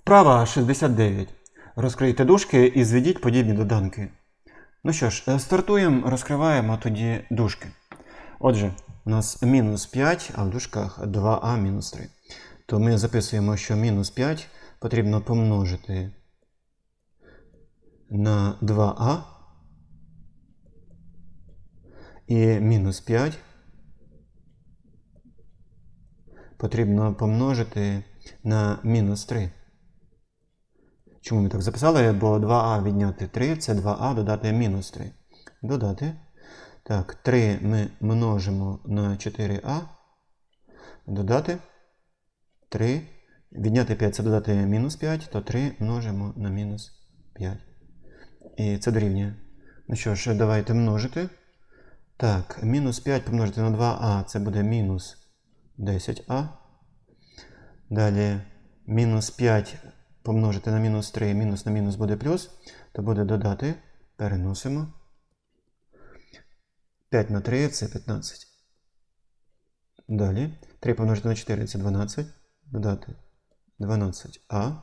Вправа 69. Розкрийте дужки і зведіть подібні доданки. Ну що ж, е, стартуємо, розкриваємо тоді дужки. Отже, у нас мінус 5, а в дужках 2а мінус 3. То ми записуємо, що мінус 5 потрібно помножити на 2а. І мінус 5 потрібно помножити на мінус 3. Чому ми так записали? Бо 2а відняти 3 це 2а додати мінус 3. Додати. Так, 3 ми множимо на 4а. Додати 3. Відняти 5 це додати мінус 5, то 3 множимо на мінус 5. І це дорівнює. Ну що ж, давайте множити. Так, мінус 5 помножити на 2а це буде мінус 10а. Далі мінус 5 помножити на мінус 3, мінус на мінус буде плюс, то буде додати, переносимо. 5 на 3 це 15. Далі 3 помножити на 4 це 12. Додати 12а.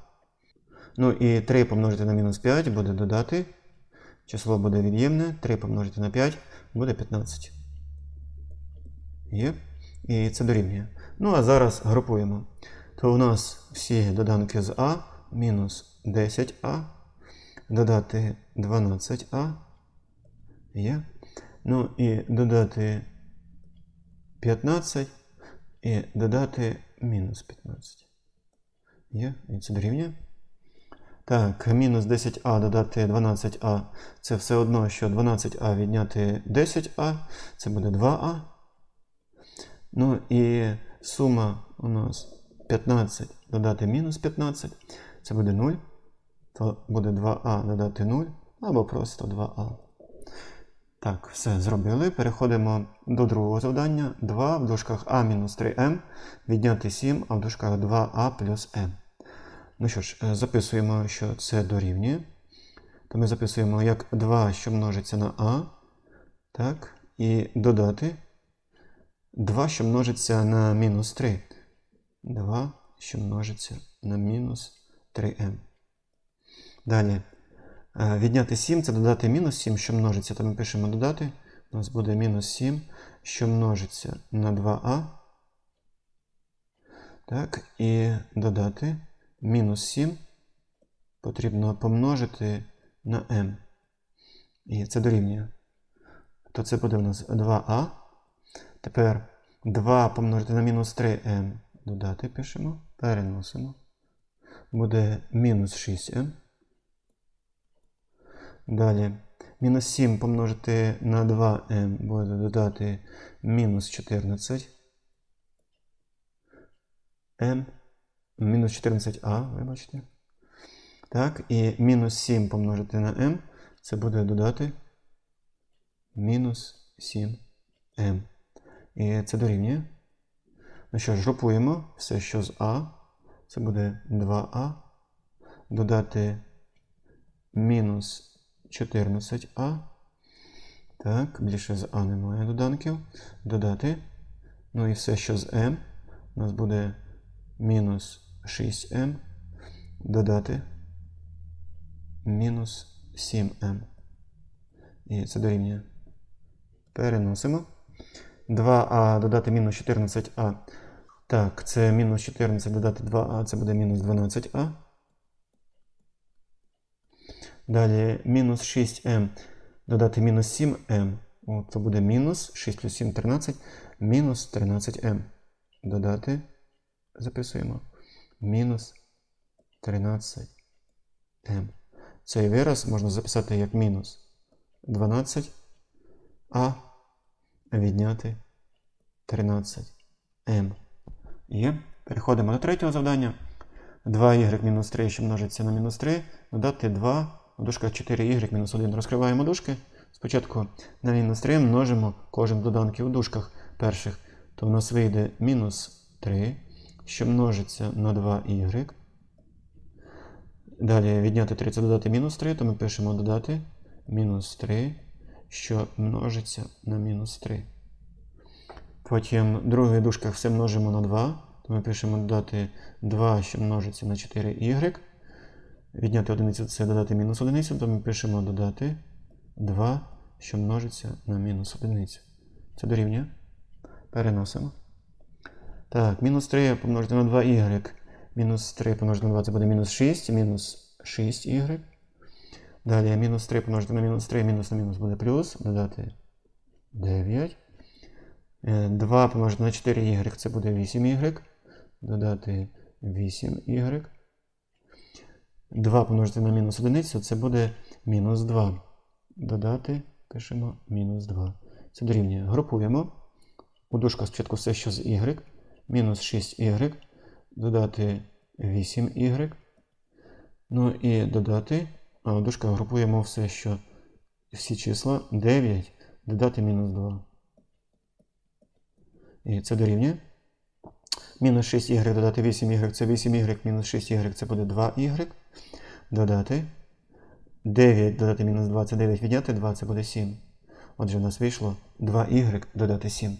Ну і 3 помножити на мінус 5 буде додати. Число буде від'ємне. 3 помножити на 5 буде 15. Є. І це дорівнює. Ну, а зараз групуємо. То у нас всі доданки з А мінус 10а. Додати 12а. Є. Ну і додати 15 і додати мінус 15. Є. І це дорівнює. Так, мінус 10а додати 12а. Це все одно, що 12а відняти 10а. Це буде 2а. Ну і сума у нас 15 додати мінус 15. Це буде 0. То буде 2а додати 0 або просто 2а. Так, все зробили. Переходимо до другого завдання. 2 в дужках а мінус 3m відняти 7, а в дужках 2а плюс m. Ну що ж, е, записуємо, що це дорівнює. То ми записуємо як 2, що множиться на а. Так, і додати 2, що множиться на мінус 3. 2, що множиться на мінус 3m. Далі. е, Відняти 7 це додати мінус 7, що множиться, то ми пишемо додати. У нас буде мінус 7, що множиться на 2а. Так, і додати мінус 7 потрібно помножити на m. І це дорівнює. То це буде у нас 2а. Тепер 2 помножити на мінус 3m. Додати пишемо, переносимо. Буде мінус 6m. Далі. Мінус 7 помножити на 2m буде додати мінус 14. m. Мінус 14а, вибачте. Так, і мінус 7 помножити на m. Це буде додати мінус 7m. І це дорівнює. Ну що ж, групуємо все, що з А. Це буде 2а. Додати мінус 14а. Так, більше з А немає доданків. Додати. Ну і все, що з М. У нас буде мінус 6m. Додати мінус 7m. І це дорівнює. Переносимо. 2а додати мінус 14а. Так, це мінус 14 додати 2а, це буде мінус 12а. Далі мінус 6m додати мінус 7m. О, це буде мінус 6 плюс 7 13. Мінус 13m. Додати. Записуємо. Мінус 13m. Цей вираз можна записати як мінус 12а відняти 13m. Є. Переходимо до третього завдання. 2y мінус 3, що множиться на мінус 3, додати 2 у дужках 4y мінус 1. Розкриваємо дужки. Спочатку на мінус 3 множимо кожен з доданків у дужках перших. То в нас вийде мінус 3, що множиться на 2y. Далі відняти 3 це додати мінус 3, то ми пишемо додати мінус 3, що множиться на мінус 3. Потім в других дужках все множимо на 2, то ми пишемо додати 2, що множиться на 4y. Відняти одиницю це додати мінус одиницю, то ми пишемо додати 2, що множиться на мінус одиницю. Це дорівнює. Переносимо. Так, мінус 3 помножити на 2y. Мінус 3 помножити на 2 це буде мінус 6, мінус 6y. Далі мінус 3 помножити на мінус 3, мінус на мінус буде плюс, додати 9. 2 помножити на 4y це буде 8y. Додати 8y. 2 помножити на мінус одиницю це буде мінус 2. Додати, пишемо мінус 2. Це дорівнює. Групуємо. У дужках спочатку все, що з y. Мінус 6y. Додати 8y. Ну і додати. А у дужках групуємо все, що всі числа 9. Додати мінус 2. І це дорівнює. Мінус 6y додати 8y це 8y, мінус 6y це буде 2y. Додати. 9 додати мінус 2 це 9 відняти 2 це буде 7. Отже, у нас вийшло 2y додати 7.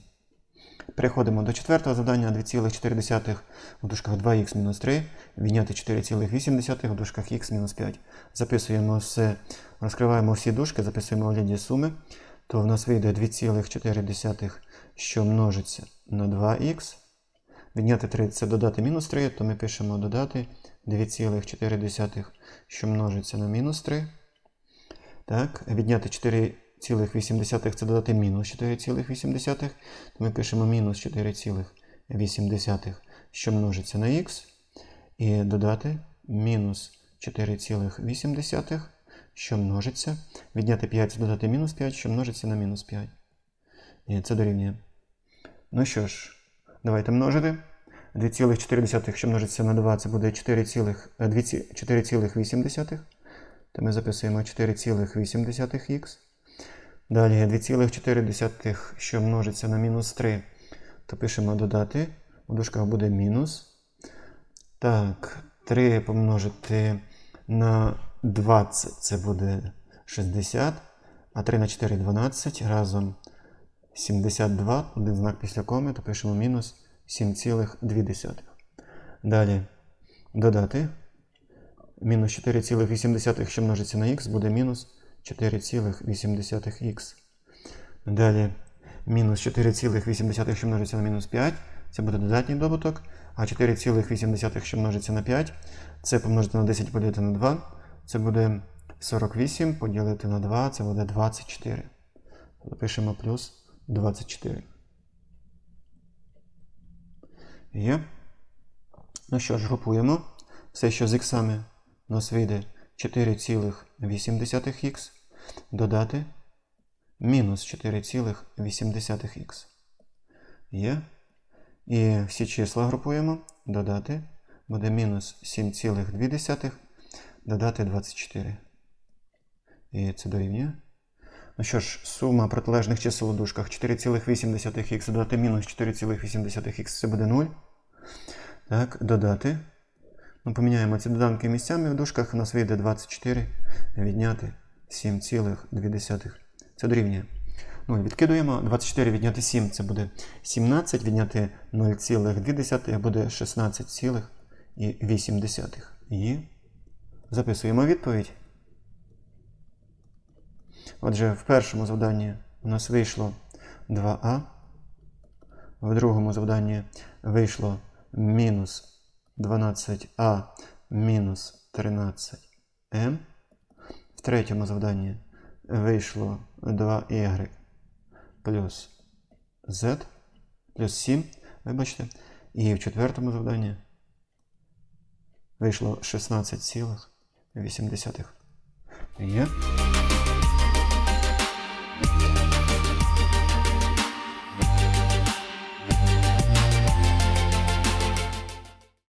Переходимо до четвертого завдання 2,4 в дужках 2х мінус 3, відняти 4,8 в дужках х мінус 5. Записуємо все, розкриваємо всі дужки, записуємо огляді суми. То в нас вийде 2,4, що множиться на 2х. Відняти 3 це додати мінус 3, то ми пишемо додати 2,4, що множиться на мінус 3. Так, відняти 4,8 це додати мінус 4,8, то ми пишемо мінус 4,8, що множиться на х. І додати мінус 4,8, що множиться. Відняти 5 додати мінус 5, що множиться на мінус 5. І це дорівнює. Ну що ж, давайте множити. 2,4, що множиться на 2, це буде 4,8. То ми записуємо 4,8х. Далі 2,4, що множиться на мінус 3, то пишемо додати. У дужках буде мінус. Так, 3 помножити на 20 це буде 60. А 3 на 4 12. Разом 72. Один знак після коми, то пишемо мінус 7,2. Далі додати. Мінус 4,8, що множиться на х, буде мінус 4,8х. Далі мінус 4,8, що множиться на мінус 5. Це буде додатній добуток. А 4,8, що множиться на 5, це помножити на 10 поділити на 2. Це буде 48 поділити на 2, це буде 24. Запишемо плюс 24. Є. Ну що ж, групуємо. Все, що з іксами у нас вийде 4,8х додати мінус 4,8х. Є. І всі числа групуємо. Додати. Буде мінус 7,2 додати 24. І це дорівнює. Ну що ж, сума протилежних чисел у дужках 4,8х додати мінус 4,8х це буде 0. Так, додати. Ми поміняємо ці доданки місцями в дужках, у нас вийде 24, відняти 7,2. Це дорівнює. 0 відкидуємо. 24 відняти 7 це буде 17, відняти 0,2 буде 16,8. І записуємо відповідь. Отже, в першому завданні у нас вийшло 2а. В другому завданні вийшло мінус 12а мінус 13m. В третьому завданні вийшло 2y плюс z плюс 7. Вибачте. І в четвертому завданні вийшло 16,8. Є.